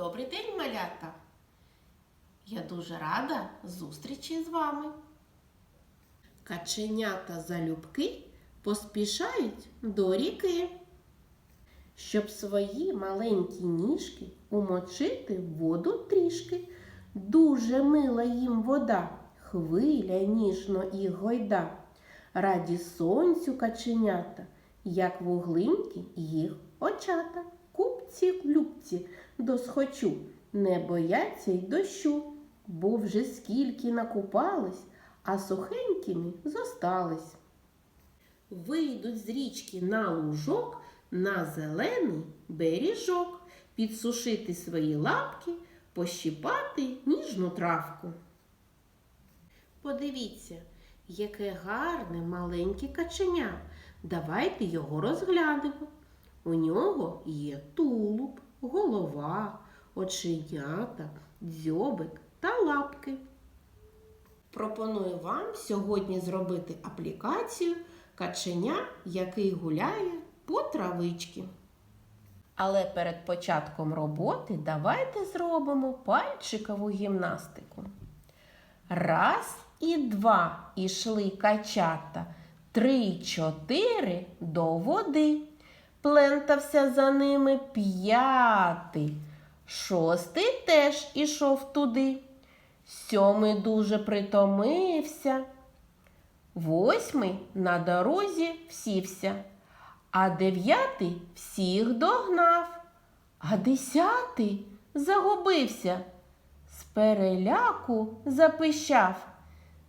Добрий день, малята! Я дуже рада зустрічі з вами. Каченята залюбки поспішають до ріки, щоб свої маленькі ніжки умочити в воду трішки. Дуже мила їм вода, хвиля ніжно і гойда. Раді сонцю каченята, як вуглинки їх очата. Купці любці досхочу, не бояться й дощу, бо вже скільки накупались, а сухенькими зостались. Вийдуть з річки на лужок, на зелений беріжок, підсушити свої лапки, пощипати ніжну травку. Подивіться, яке гарне маленьке каченя. Давайте його розглянемо. У нього є тулуб, голова, оченята, дзьобик та лапки. Пропоную вам сьогодні зробити аплікацію каченя, який гуляє по травичці. Але перед початком роботи давайте зробимо пальчикову гімнастику. Раз і два ішли качата, три, чотири до води. Плентався за ними п'ятий. Шостий теж ішов туди. Сьомий дуже притомився. Восьмий на дорозі всівся, а дев'ятий всіх догнав, а десятий загубився. З переляку запищав.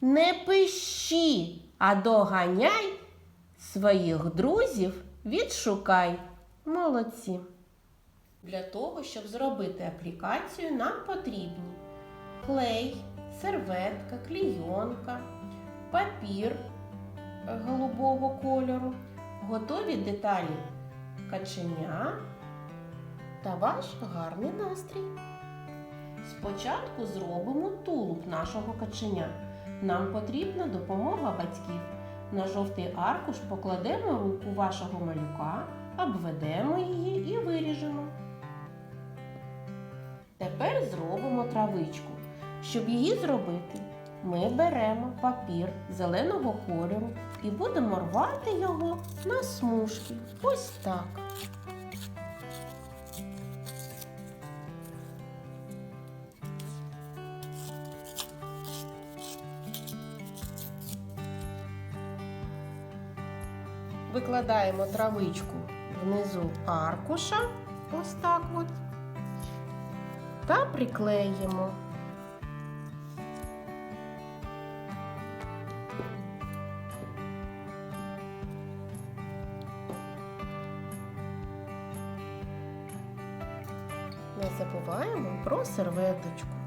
Не пищи, а доганяй своїх друзів відшукай. Молодці. Для того, щоб зробити аплікацію, нам потрібні клей, серветка, клійонка, папір голубого кольору, готові деталі каченя та ваш гарний настрій. Спочатку зробимо тулуб нашого каченя. Нам потрібна допомога батьків. На жовтий аркуш покладемо руку вашого малюка, обведемо її і виріжемо. Тепер зробимо травичку. Щоб її зробити, ми беремо папір зеленого кольору і будемо рвати його на смужки. Ось так. Викладаємо травичку внизу аркуша, ось так от, та приклеїмо. Не забуваємо про серветочку.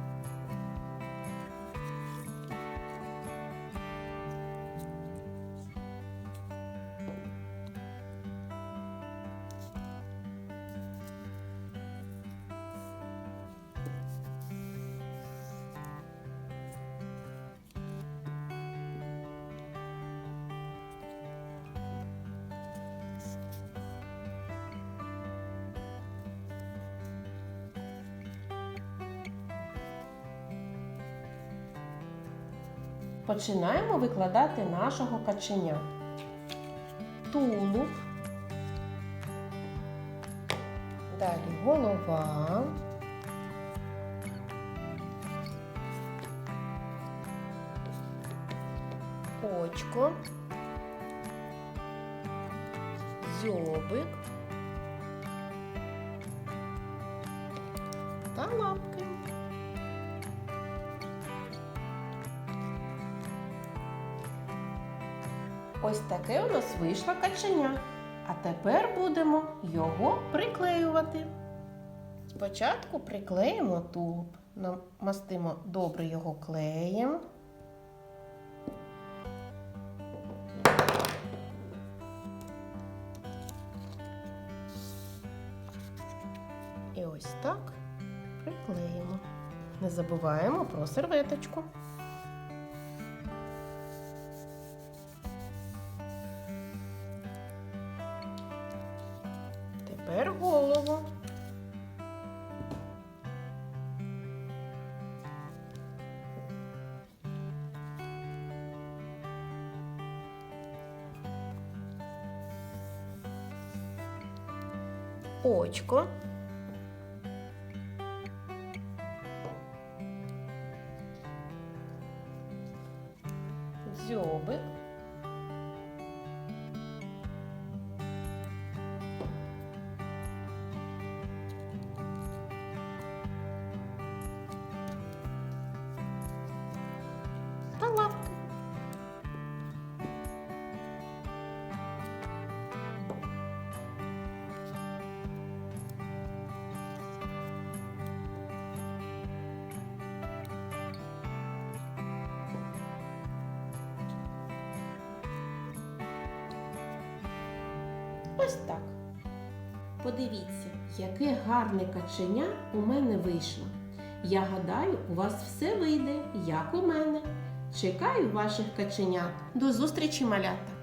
Починаємо викладати нашого каченя. Тулуб, далі голова, очко, дзьобик та лапки. Ось таке у нас вийшло каченя. А тепер будемо його приклеювати. Спочатку приклеїмо тулуб. Намастимо добре його клеєм. І ось так приклеїмо. Не забуваємо про серветочку. Очко. Ось так. Подивіться, яке гарне каченя у мене вийшло. Я гадаю, у вас все вийде, як у мене. Чекаю ваших каченят. До зустрічі, малята!